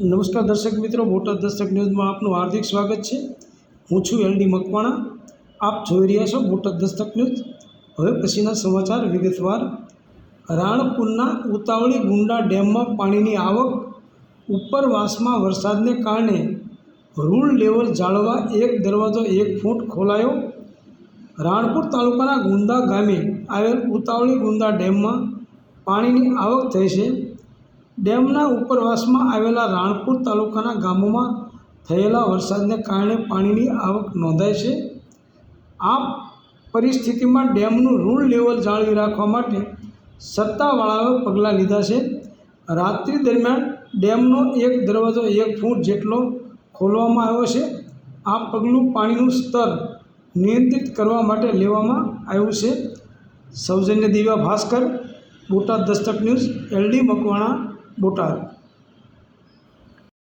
નમસ્કાર દર્શક મિત્રો, બોટાદ દર્શક ન્યૂઝમાં આપનું હાર્દિક સ્વાગત છે. હું છું એલડી મકવાણા. આપ જોઈ રહ્યા છો બોટાદ દસ્તક ન્યૂઝ. હવે પછીના સમાચાર વિગતવાર. રાણપુરના ઉતાવળી ગુંડા ડેમમાં પાણીની આવક ઉપરવાસમાં વરસાદને કારણે રૂલ લેવલ જાળવવા એક દરવાજો એક ફૂટ ખોલાયો. રાણપુર તાલુકાના ગુંદા ગામે આવેલ ઉતાવળી ગુંદા ડેમમાં પાણીની આવક થઈ છે. ડેમના ઉપરવાસમાં આવેલા રાણપુર તાલુકાના ગામોમાં થયેલા વરસાદને કારણે પાણીની આવક નોંધાઈ છે. આ પરિસ્થિતિમાં ડેમનું ઋણ લેવલ જાળવી રાખવા માટે સત્તાવાળાઓએ પગલાં લીધા છે. રાત્રિ દરમિયાન ડેમનો એક દરવાજો એક ફૂટ જેટલો ખોલવામાં આવ્યો છે. આ પગલું પાણીનું સ્તર નિયંત્રિત કરવા માટે લેવામાં આવ્યું છે. સૌજન્ય દિવ્યા ભાસ્કર, બોટાદ દસ્તક ન્યૂઝ, એલડી મકવાણા ভুটান